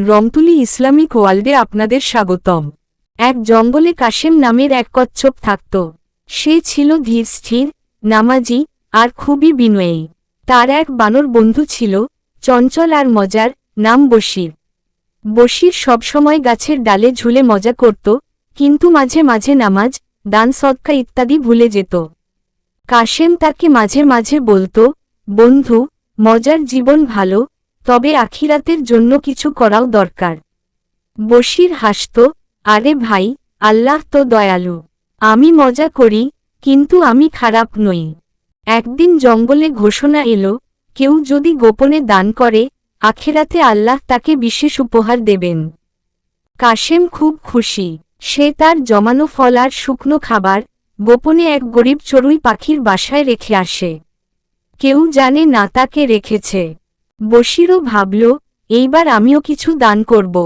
রমতুলি Islamic ওয়ার্ল্ডে আপনাদের স্বাগতম। এক জঙ্গলে কাশেম নামের এক কচ্ছপ থাকত। সে ছিল ধীরস্থির নামাজি আর খুবই বিনয়ী। তার এক বানর বন্ধু ছিল, চঞ্চল আর মজার, নাম বশির। বশির সবসময় গাছের ডালে ঝুলে মজা করত, কিন্তু মাঝে মাঝে নামাজ, দান সৎকা ইত্যাদি ভুলে যেত। কাশেম তাকে মাঝে মাঝে বলতো, বন্ধু, মজার জীবন ভালো তবে আখিরাতের জন্য কিছু করাও দরকার। বশির হাসত, আরে ভাই, আল্লাহ তো দয়ালু। আমি মজা করি, কিন্তু আমি খারাপ নই। একদিন জঙ্গলে ঘোষণা এলো, কেউ যদি গোপনে দান করে, আখেরাতে আল্লাহ তাকে বিশেষ উপহার দেবেন। কাশেম খুব খুশি। সে তার জমানো ফল আর শুকনো খাবার গোপনে এক গরিব চড়ুই পাখির বাসায় রেখে আসে। কেউ জানে না তাকে রেখেছে। বশিরও ভাবল, এইবার আমিও কিছু দান করব।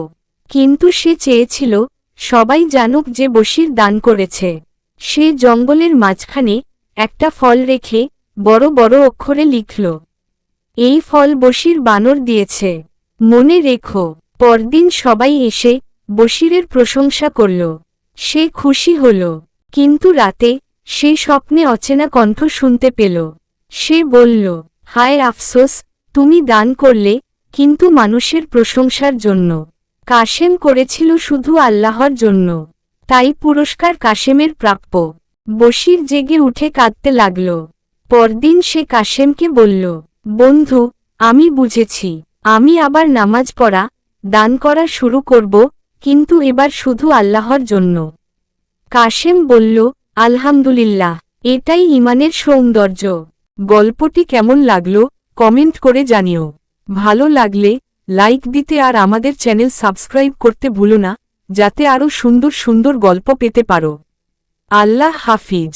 কিন্তু সে চেয়েছিল, সবাই জানুক যে বশির দান করেছে। সে জঙ্গলের মাঝখানে একটা ফল রেখে বড় বড় অক্ষরে লিখল, এই ফল বশির বানর দিয়েছে। মনে রেখো, পরদিন সবাই এসে বশিরের প্রশংসা করল। সে খুশি হল, কিন্তু রাতে সে স্বপ্নে অচেনা কণ্ঠ শুনতে পেল। সে বলল, হায় আফসোস তুমি দান করলে, কিন্তু মানুষের প্রশংসার জন্য। কাশেম করেছিল শুধু আল্লাহর জন্য। তাই পুরস্কার কাশেমের প্রাপ্য। বশির জেগে উঠে কাঁদতে লাগল। পরদিন সে কাশেমকে বলল, বন্ধু, আমি বুঝেছি। আমি আবার নামাজ পড়া, দান করা শুরু করব, কিন্তু এবার শুধু আল্লাহর জন্য। কাশেম বলল, আলহামদুলিল্লাহ, এটাই ইমানের সৌন্দর্য। গল্পটি কেমন লাগল? কমেন্ট করে জানিও। ভালো লাগলে লাইক দিতে আর আমাদের চ্যানেল সাবস্ক্রাইব করতে ভুলো না, যাতে আরও সুন্দর সুন্দর গল্প পেতে পারো। আল্লাহ হাফিজ।